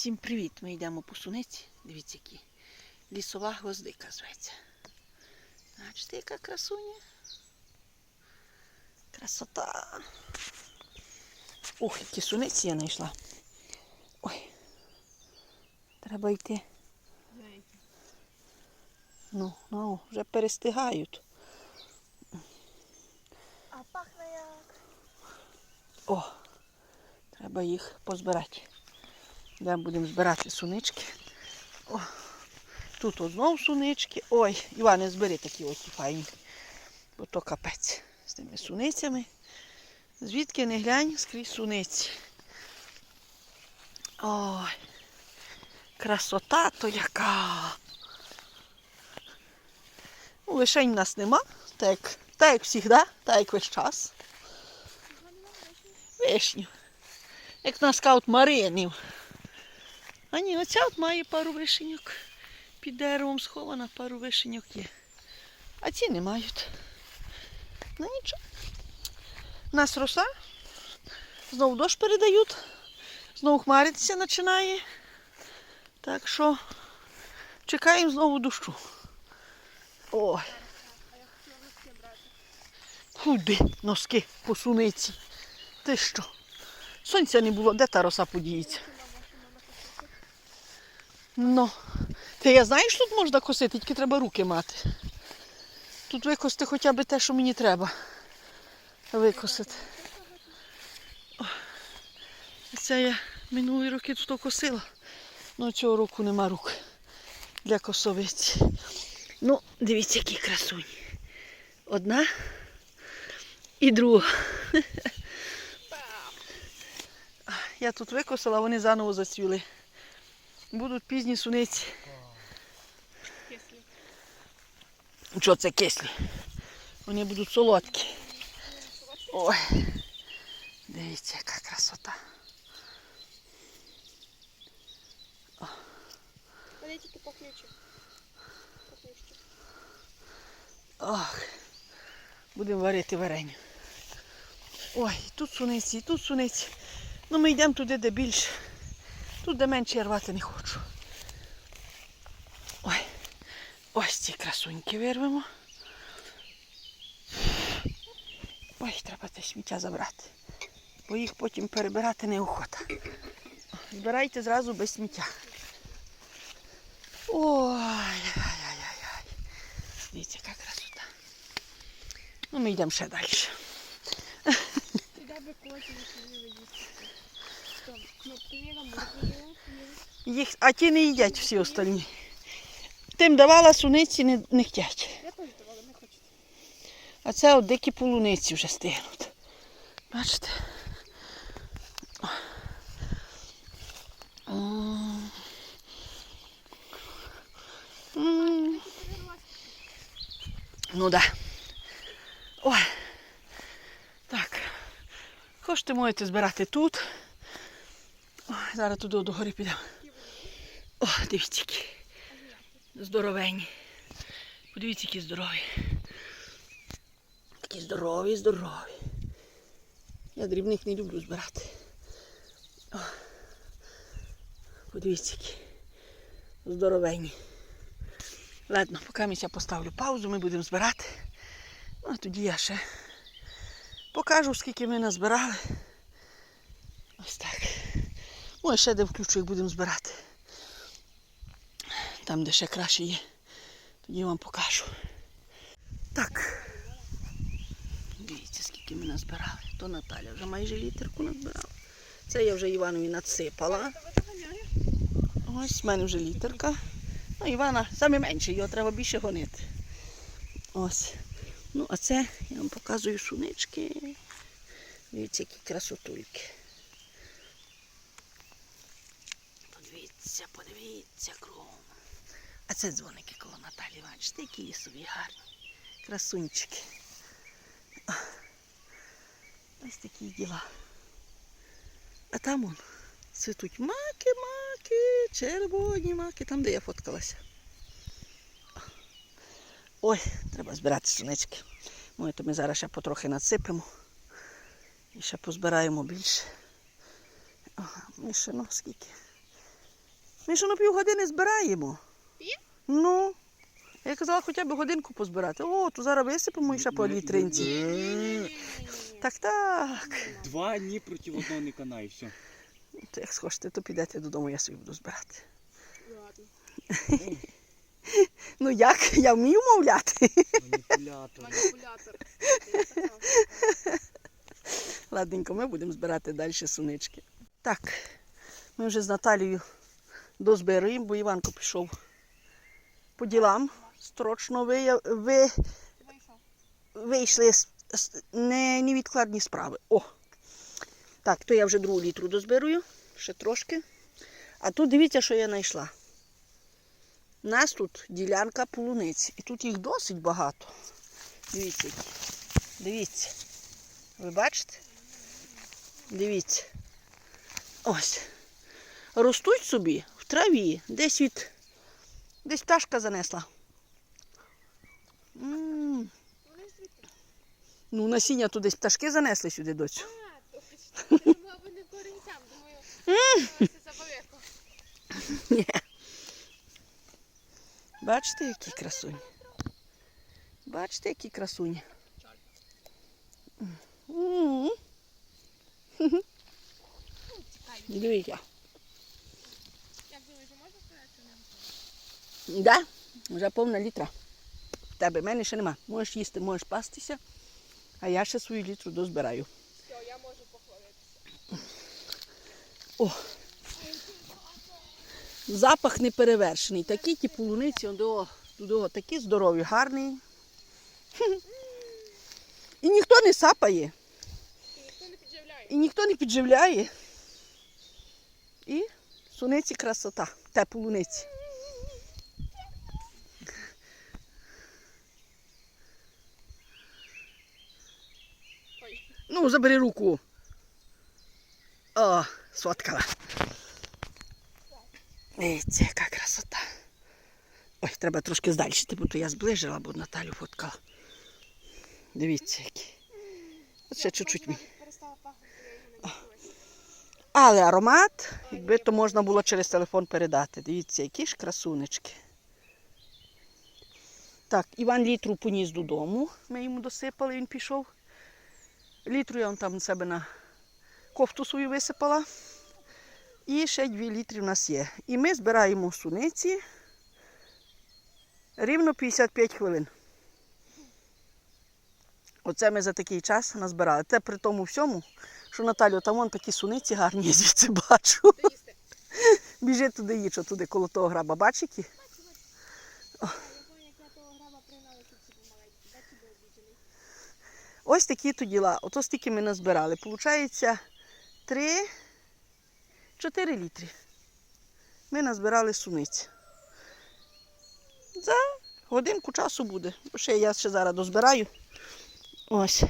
Всім привіт! Ми йдемо по суниці. Дивіться, які. Лісова гвоздика зветься. Бачите, яка красуня. Красота. Ух, які суниці я знайшла. Ой. Треба йти. Ну, ну, вже перестигають. А пахне як. О, треба їх позбирати. Де будемо збирати сунички. О, тут от сунички. Ой, Іване, збери такі ось файні. Бо то капець з тими суницями. Звідки не глянь, скрізь суниці. Ой, красота то яка. Ну, Лишень в нас нема, так як, так як завжди, так як весь час. Вишню. Як на скаут Маринів. А ні, оця от має пару вишеньок. Під деревом схована, пару вишеньок є. А ці не мають. Ну нічого. У нас роса. Знову дощ передають. Знову хмаритися починає. Так що чекаємо знову дощу. Ой. Куди носки по? Ти що? Сонця не було, де та роса подіється? Хіба машина на косити? Ну, ти я знаєш, тут можна косити, тільки треба руки мати. Тут викосити хоча б те, що мені треба. Викосити. О, Це я минулі роки тут косила. Ну цього року нема рук для косовиці. Ну, дивіться, які красуні. Одна і друга. Я тут викосила, вони заново зацвіли. Будуть пізні суниці. Що це кислі? Вони будуть солодкі. Ой. Дивіться, яка красота. Вони тільки. Ох. Будемо варити варення. Ой, і тут суниці, і тут суниці. Ну ми йдемо туди, де більше. Тут, де менше я рвати не хочу. Ой. Ось ці красуньки вирвемо. Ой, треба те сміття забрати. Бо їх потім перебирати неохота. Збирайте зразу без сміття. Ой, ай-яй-яй-яй. Дивіться, яка красота. Ну, ми йдемо ще далі. Сюди би коті не їсти. Що? Ну, приміром, можливо, Їх, а ті не їдять всі остальні. Тим давала суниці, не, не хтять. Я теж не хочу. А це от дикі полуниці вже стигнуть. Бачите? Ну да. Ой. Так. Хочете можете збирати тут. Зараз туди до гори підемо. О, дивіться, які. Здоровенні. Подивіться, які здорові. Такі здорові, здорові. Я дрібних не люблю збирати. О. Подивіться, які здоровенні. Ладно, поки я поставлю паузу, ми будемо збирати. Ну, а тоді я ще покажу, скільки ми назбирали. Ось так. Може, ще де включу, як будемо збирати. Там, де ще краще є. Тоді вам покажу. Так. Дивіться, скільки ми назбирали. То Наталя вже майже літерку назбирала. Це я вже Іванові надсипала. Ось в мене вже літерка. Ну, Івана саме менше, його треба більше гонити. Ось. Ну, а це я вам показую сунички. Дивіться, які красотульки. Подивіться, подивіться кругом. А це дзвоники коло Наталі, бачите, які лісові гарні. Красунчики. Ось такі діла. А там он цвітуть маки, маки, червоні маки, там, де я фоткалася. Ой, треба збирати сонечки. Може, то ми зараз ще потрохи насипемо. І ще позбираємо більше. Ага, ми ну скільки. Ми ще на півгодини збираємо. Пів? Ну. Я казала, хоча б годинку позбирати. О, то зараз висипемо і ще по літринці. Ні-ні-ні. Так, так. Два дні проти одного не канає, все. То як схочете, то підете додому, я собі буду збирати. Ладно. Ну як? Я вмію мовляти. Маніпулятор. Маніпулятор. Ладненько, ми будемо збирати далі сунички. Так, ми вже з Наталією дозбираємо, бо Іванко пішов по ділам. Строчно ви, ви, вийшли не, невідкладні справи. О! Так, то я вже другу літру дозбирую, ще трошки. А тут дивіться, що я знайшла. У нас тут ділянка полуниць. І тут їх досить багато. Дивіться. Дивіться. Ви бачите? Дивіться. Ось. Ростуть собі траві. Десь від. Десь пташка занесла. м Вони звідки? Ну, насіння тут десь пташки занесли сюди доцю. А, точно. Мабуть не корінцям. Думаю, це. Ні. Бачите, які красуні? Бачите, які красуні? Дивіться. Як думаєш, можна сказати, що не Да? Вже повна літра. Тебе, мене ще нема. Можеш їсти, можеш пастися, а я ще свою літру дозбираю. Все, я можу похвалитися. О! Запах неперевершений. Такі ті полуниці, до, до, такі здорові, гарні. І ніхто не сапає, І ніхто не підживляє. і ніхто не підживляє. І суниці красота, та полуниці. Ну, забери руку. О, сфоткала. Дивіться, яка красота. Ой, треба трошки здальшити, бо то я зближила, бо Наталю фоткала. Дивіться, які. От ще чуть-чуть мені. Але аромат, якби то можна було через телефон передати. Дивіться, які ж красунечки. Так, Іван літру поніс додому. Ми йому досипали, він пішов. Літру я вон там на себе на кофту свою висипала. І ще 2 літри в нас є. І ми збираємо суниці рівно 55 хвилин. Оце ми за такий час назбирали. Це при тому всьому, що Наталю, там вон такі суниці гарні, я звідси бачу. Біжи туди, що туди коло того граба. Бачиш які? Я пам'ятаю, як я того граба пригнала, тут собі маленький. Де тебе обіджений? Ось такі то діла. Ото стільки ми назбирали. Получається 3, 4 літри. Ми назбирали суниць. За годинку часу буде. Ще я ще зараз дозбираю. Ось.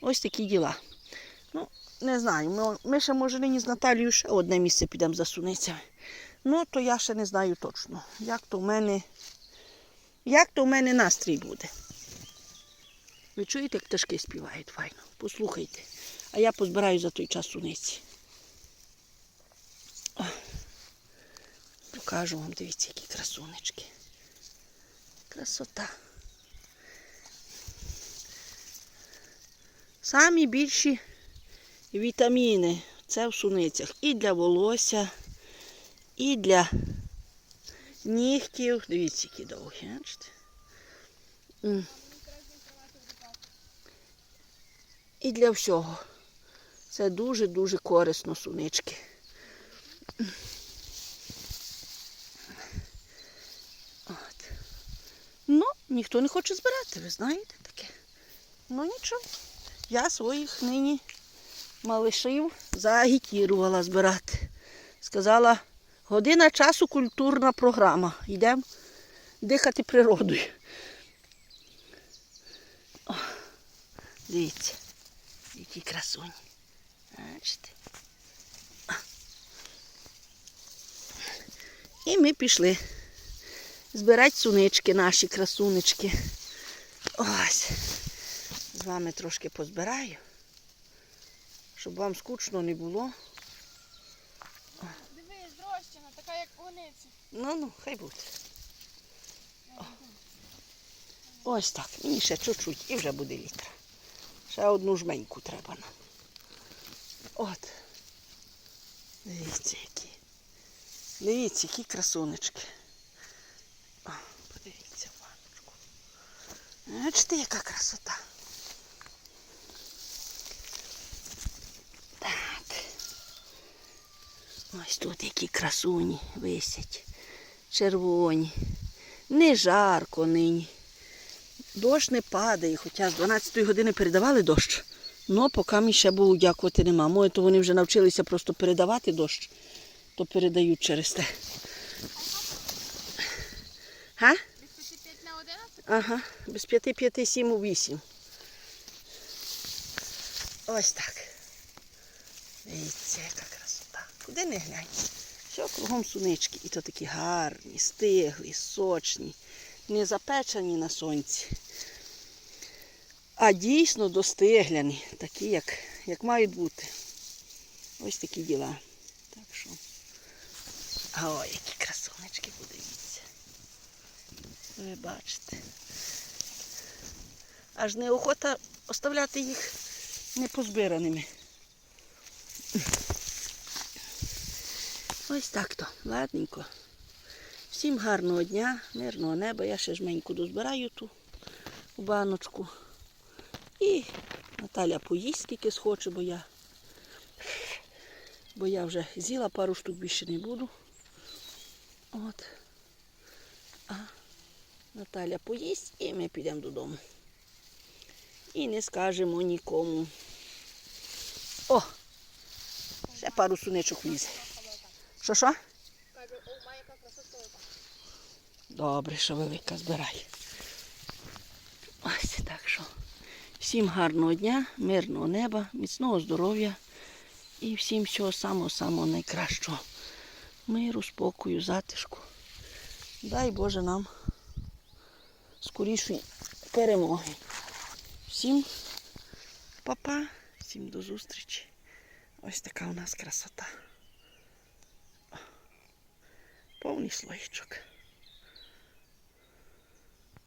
Ось такі діла. Ну, не знаю. Ми, ми ще, може, нині з Наталією ще одне місце підемо за суницями. Ну, то я ще не знаю точно, як то в мене, як то в мене настрій буде. Ви чуєте, як пташки співають файно? Послухайте. А я позбираю за той час суниці. О, Покажу вам, дивіться, які красунечки. Красота. Самі більші вітаміни це в суницях. І для волосся, і для нігтів. Дивіться, які довгі, бачите? М. І для всього. Це дуже-дуже корисно сунички. От. Ну, ніхто не хоче збирати, ви знаєте таке. Ну нічого. Я своїх нині малишів заагітірувала збирати. Сказала, година часу культурна програма. Йдемо дихати природою. О, дивіться, які красуні. Бачите? І ми пішли збирати сунички, наші красунечки. Ось. З вами трошки позбираю, щоб вам скучно не було. Дивись, зрощена, така як Подивіться. Ну, ну, хай буде. О. Ось так. Мені ще чуть-чуть і вже буде літра. Ще одну жменьку треба нам. От. Дивіться, які. Дивіться, які красунечки. О, подивіться в баночку. Бачите, яка красота. Так. Ось тут які красуні висять. Червоні. Не жарко нині. Дощ не падає, хоча з 12 години передавали дощ. Ну, поки мені ще Богу дякувати нема. Може, то вони вже навчилися просто передавати дощ, то передають через те. Га? Без 5 на 11? Ага, без п'яти, п'яти, сім у вісім. Ось так. Дивіться, яка красота. Куди не глянь. Все кругом сунички. І то такі гарні, стиглі, сочні, не запечені на сонці. А дійсно достигляні, такі, як, як мають бути. Ось такі діла. Так що. Ой, які красунечки, подивіться. Ви бачите. Аж неохота оставляти їх непозбираними. Ось так то, ладненько. Всім гарного дня, мирного неба. Я ще жменьку дозбираю ту баночку. І Наталя поїсть скільки схоче, бо я, бо я вже з'їла пару штук більше не буду. От. А Наталя поїсть і ми підемо додому. І не скажемо нікому. О! Ще пару суничок влізе. Що що? Кажу, о, має яка красота. Добре, що велика збирай. Ось так що. Всім гарного дня, мирного неба, міцного здоров'я і всім всього самого-самого найкращого. Миру, спокою, затишку. Дай Боже нам скорішої перемоги. Всім па-па, всім до зустрічі. Ось така у нас красота. Повний слоїчок.